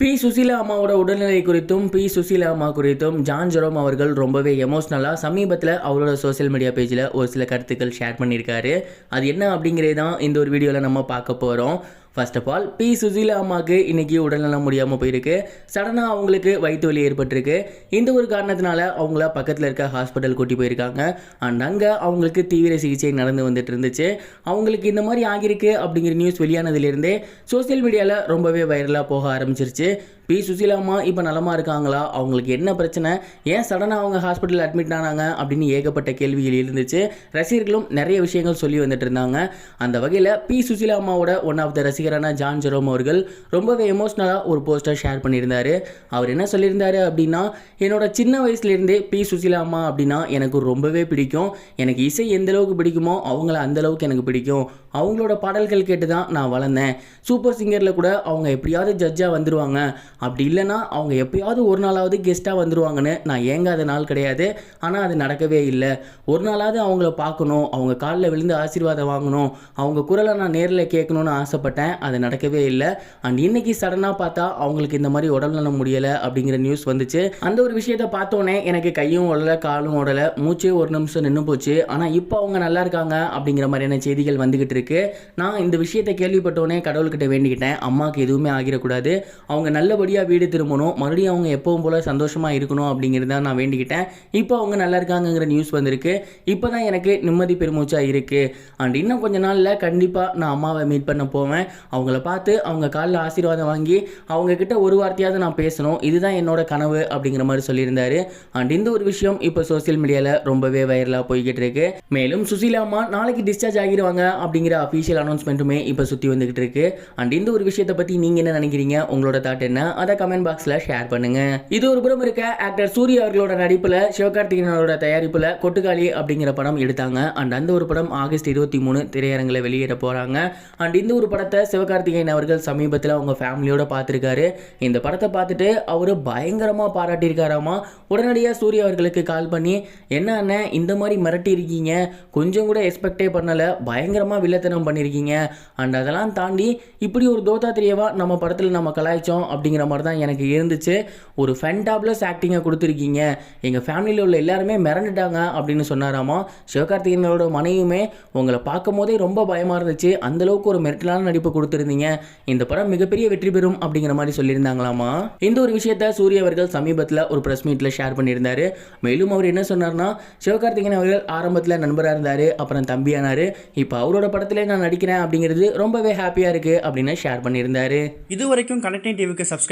B Susheela அம்மாவோட உடல்நிலை குறித்தும் பி சுசீலா அம்மா குறித்தும் ஜான் ஜெரோம் அவர்கள் ரொம்பவே எமோஷ்னலாக சமீபத்தில் அவரோட சோஷியல் மீடியா பேஜில் ஒரு சில கருத்துக்கள் ஷேர் பண்ணியிருக்காரு. அது என்ன அப்படிங்கிறது தான் இந்த ஒரு வீடியோவில் நம்ம பார்க்க போகிறோம் first of all P Susheela அம்மாவுக்கு இன்னைக்கு உடல்நலம் முடியாமல் போயிருக்கு. சடனாக அவங்களுக்கு வயிற்று வலி ஏற்பட்டிருக்கு. இந்த ஒரு காரணத்தினால அவங்கள பக்கத்தில் இருக்க ஹாஸ்பிட்டல் கூட்டி போயிருக்காங்க. அண்ட் அங்கே அவங்களுக்கு தீவிர சிகிச்சை நடந்து வந்துட்டு இருந்துச்சு. அவங்களுக்கு இந்த மாதிரி ஆகியிருக்கு அப்படிங்கிற நியூஸ் வெளியானதுலேருந்தே சோஷியல் மீடியாவில் ரொம்பவே வைரலாக போக ஆரம்பிச்சிருச்சு. பி சுசீலா அம்மா இப்போ நலமாக இருக்காங்களா? அவங்களுக்கு என்ன பிரச்சனை? ஏன் சடனாக அவங்க ஹாஸ்பிட்டலில் அட்மிட் ஆனாங்க? அப்படின்னு ஏகப்பட்ட கேள்விகள் இருந்துச்சு ரசிகர்களும் நிறைய விஷயங்கள் சொல்லி வந்துட்டு இருந்தாங்க. அந்த வகையில் P Susheela one of the ரசிகரான John Jerome அவர்கள் ரொம்பவே எமோஷ்னலாக ஒரு போஸ்டர் ஷேர் பண்ணியிருந்தார். அவர் என்ன சொல்லியிருந்தாரு அப்படின்னா என்னோட சின்ன வயசுலேருந்தே பி சுசீலா அம்மா அப்படின்னா எனக்கு ரொம்பவே பிடிக்கும். எனக்கு இசை எந்த அளவுக்கு பிடிக்குமோ அவங்கள அந்த அளவுக்கு எனக்கு பிடிக்கும். அவங்களோட பாடல்கள் கேட்டு தான் நான் வளர்ந்தேன். சூப்பர் சிங்கரில் கூட அவங்க எப்படியாவது ஜட்ஜாக வந்துடுவாங்க அப்படி இல்லைன்னா அவங்க எப்பயாவது ஒரு நாளாவது கெஸ்ட்டாக வந்துருவாங்கன்னு நான் ஏங்காத நாள் கிடையாது. ஆனால் அது நடக்கவே இல்லை. ஒரு நாளாவது அவங்கள பார்க்கணும். அவங்க காலில் விழுந்து ஆசீர்வாதம் வாங்கணும். அவங்க குரலை நான் நேரில் கேட்கணும்னு ஆசைப்பட்டேன். அது நடக்கவே இல்லை. அண்ட் இன்னைக்கு சடனாக பார்த்தா அவங்களுக்கு இந்த மாதிரி உடல்நலம் முடியலை அப்படிங்கிற நியூஸ் வந்துச்சு. அந்த ஒரு விஷயத்தை பார்த்தோன்னே எனக்கு கையும் உடலை காலும் உடலை மூச்சே ஒரு நிமிஷம் நின்று போச்சு. ஆனால் இப்போ அவங்க நல்லா இருக்காங்க அப்படிங்கிற மாதிரியான செய்திகள் வந்துக்கிட்டு இருக்கு. நான் இந்த விஷயத்தை கேள்விப்பட்டோன்னே கடவுள்கிட்ட வேண்டிக்கிட்டேன். அம்மாவுக்கு எதுவுமே ஆகிடக்கூடாது. அவங்க நல்லபடி நல்லபடியாக வீடு திரும்பணும். மறுபடியும் அவங்க எப்பவும் போல் சந்தோஷமாக இருக்கணும் அப்படிங்கிறது தான் நான் வேண்டிக்கிட்டேன். இப்போ அவங்க நல்லா இருக்காங்கங்கிற நியூஸ் வந்திருக்கு. இப்போ தான் எனக்கு நிம்மதி பெருமூச்சாக இருக்குது அண்ட் இன்னும் கொஞ்ச நாளில் கண்டிப்பாக நான் அம்மாவை மீட் பண்ண போவேன். அவங்கள பார்த்து அவங்க காலில் ஆசீர்வாதம் வாங்கி அவங்கக்கிட்ட ஒரு வார்த்தையாவது நான் பேசணும். இதுதான் என்னோட கனவு அப்படிங்கிற மாதிரி சொல்லியிருந்தாரு. அண்ட் இந்த ஒரு விஷயம் இப்போ சோஷியல் மீடியாவில் ரொம்பவே வைரலாக போய்கிட்டு இருக்கு. மேலும் சுசீலா அம்மா நாளைக்கு டிஸ்சார்ஜ் ஆகிடுவாங்க அப்படிங்கிற அஃபீஷியல் அனௌன்ஸ்மெண்ட்டுமே இப்போ சுற்றி வந்துகிட்டு இருக்கு. அண்ட் இந்த ஒரு விஷயத்தை பற்றி நீங்கள் என்ன நினைக்கிறீங்க? உங்களோட தாட் என்ன? அதை கமெண்ட் பாக்ஸில் ஷேர் பண்ணுங்க. இது ஒரு புறம் இருக்க ஆக்டர் சூரிய அவர்களோட நடிப்பில் சிவகார்த்திகேயனோட தயாரிப்பில் கொட்டுக்காளி அப்படிங்கிற படம் எடுத்தாங்க. அண்ட் அந்த ஒரு படம் ஆகஸ்ட் இருபத்தி மூணு திரையரங்கில் வெளியிட போகிறாங்க அண்ட் இந்த ஒரு படத்தை சிவகார்த்திகேயன் அவர்கள் சமீபத்தில் அவங்க ஃபேமிலியோட பார்த்துருக்காரு. இந்த படத்தை பார்த்துட்டு அவர் பயங்கரமாக பாராட்டியிருக்காராமா? உடனடியாக சூர்யா அவர்களுக்கு கால் பண்ணி என்ன இந்த மாதிரி மிரட்டி இருக்கீங்க. கொஞ்சம் கூட எக்ஸ்பெக்டே பண்ணலை. பயங்கரமாக வில்லத்தனம் பண்ணியிருக்கீங்க அண்ட் அதெல்லாம் தாண்டி இப்படி ஒரு தோத்தா தோத்தாத்திரியவா நம்ம படத்தில் நம்ம கலாய்ச்சோம் அப்படிங்கிற மாதிரி தான் எனக்கு இருந்துச்சு. ஒரு ஃபென்டாப்லஸ் ஆக்டிங்கை கொடுத்துருக்கீங்க. எங்கள் ஃபேமிலியில் உள்ள எல்லாருமே மிரண்டுட்டாங்க அப்படின்னு சொன்னாராமா? சிவகார்த்திகேயனோட மனைவியுமே உங்களை பார்க்கும் போதே ரொம்ப பயமாக இருந்துச்சு. அந்தளவுக்கு ஒரு மிரட்டலான நடிப்பு கொடுத்துருந்தீங்க. இந்த படம் மிகப்பெரிய வெற்றி பெறும் அப்படிங்கிற மாதிரி சொல்லியிருந்தாங்களாமா? இந்த ஒரு விஷயத்த சூரிய அவர்கள் சமீபத்தில் ஒரு ப்ரெஸ் மீட்டில் ஷேர் பண்ணியிருந்தார். மேலும் அவர் என்ன சொன்னார்னா சிவகார்த்திகேயன் அவர்கள் ஆரம்பத்தில் நண்பராக இருந்தார் அப்புறம் தம்பியானார். இப்போ அவரோட படத்திலே நான் நடிக்கிறேன் அப்படிங்கிறது ரொம்பவே ஹாப்பியாக இருக்குது அப்படின்னு ஷேர் பண்ணியிருந்தார். இது வரைக்கும் கனெக்டிங் டிவிக்கு